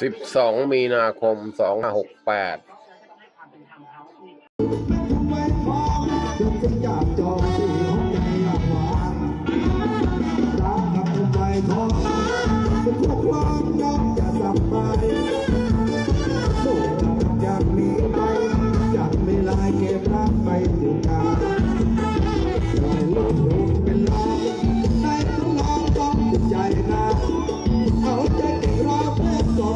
12มีนาคม2568ไม่พอจนจะอยากจองที่ห้องใจอยาหวานรักกับผมไมทอเป็นพวกความน้องจะสบไป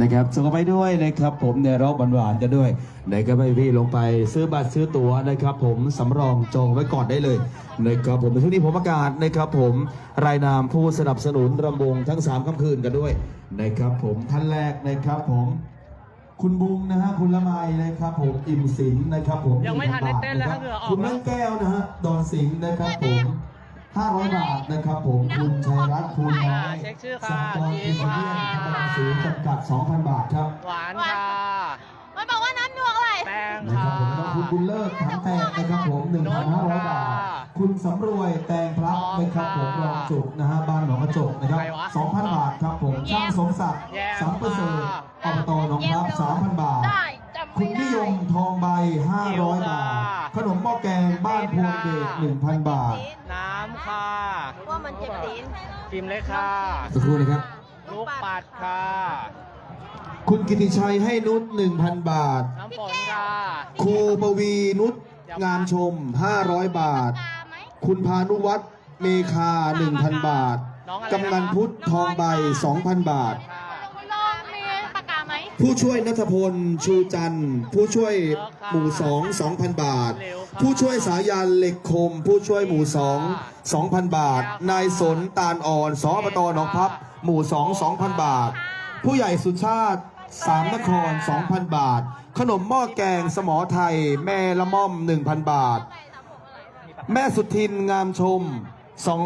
นะครับส่งกันไปด้วยนะครับผมเนี่ยร้องหวานๆจะด้วยนะครับให้พี่ลงไปซื้อบัตรซื้อตั๋วนะครับผมสำรองจองไว้ก่อนได้เลยนะครับผมในช่วงนี้ผมประกาศนะครับผมรายนามผู้สนับสนุนรำวงทั้ง 3ค่ำคืนกันด้วยนะครับผมท่านแรกนะครับผมคุณบุงนะฮะคุณละไมนะครับผมอิ่มสินนะครับผมยังไม่ทันได้เต้นเลยะครับเหงื่อออกคุณนั่งแก้วนะฮะดอนสิงห์นะครับผม 500 บาทนะครับผมคุณชัยรัตน์ภูลน้อยเช็คชื่อสค่ะหกรณ์จีอินนเดียค่ะนพัฒนาศูนย์จำกัด 2,000 บาทครับหวานค่ะมันบอกว่าน้ำดวงอะไรแป้งนะคค่ะ รับผมต้องคุณบุญเลิศถังแตกนะครับผม1,500 บาท คุณสำรวยแตงพลับนะครับผมรองจุกนะฮะบ้านหนองกระจกนะครับ2,000 บาทครับผมช่างสมศักดิ์สัมประเสริฐอบตหนองพลับ3,000 บาท ได้จำคุไม่ณได้นิยมทองใบ 500 บาท ขนมหม้อแกงบ้านพวงเดช1,000 บาท น้ำค่ะว่ามันเจ็บตีนพิมพ์เลยค่ะสักครู่นะครับ ลูกปัดค่ะ คุณกิติชัยให้นุช1,000 บาท น้ำฝนค่ะ ครูปวีนุชงามชม 500 บาทตาไหมคุณพานุวัฒน์เมคา 1,000 บาท กำนันพุทธทองใบ 2,000 บาท ผู้ช่วยนัทพลชูจันทร์ ผู้ช่วยหมู่สอง2,000บาท ผู้ช่วยสายันเหล็กคม ผู้ช่วยหมู่สอง2,000บาท นายสนตาลอ่อนสอบตหนองพับ หมู่สอง2,000บาท ผู้ใหญ่สุชาติสามนคร2,000บาท ขนมหม้อแกงสมอไทย แม่ละม่อม1,000บาท แม่สุทินงามชมสอง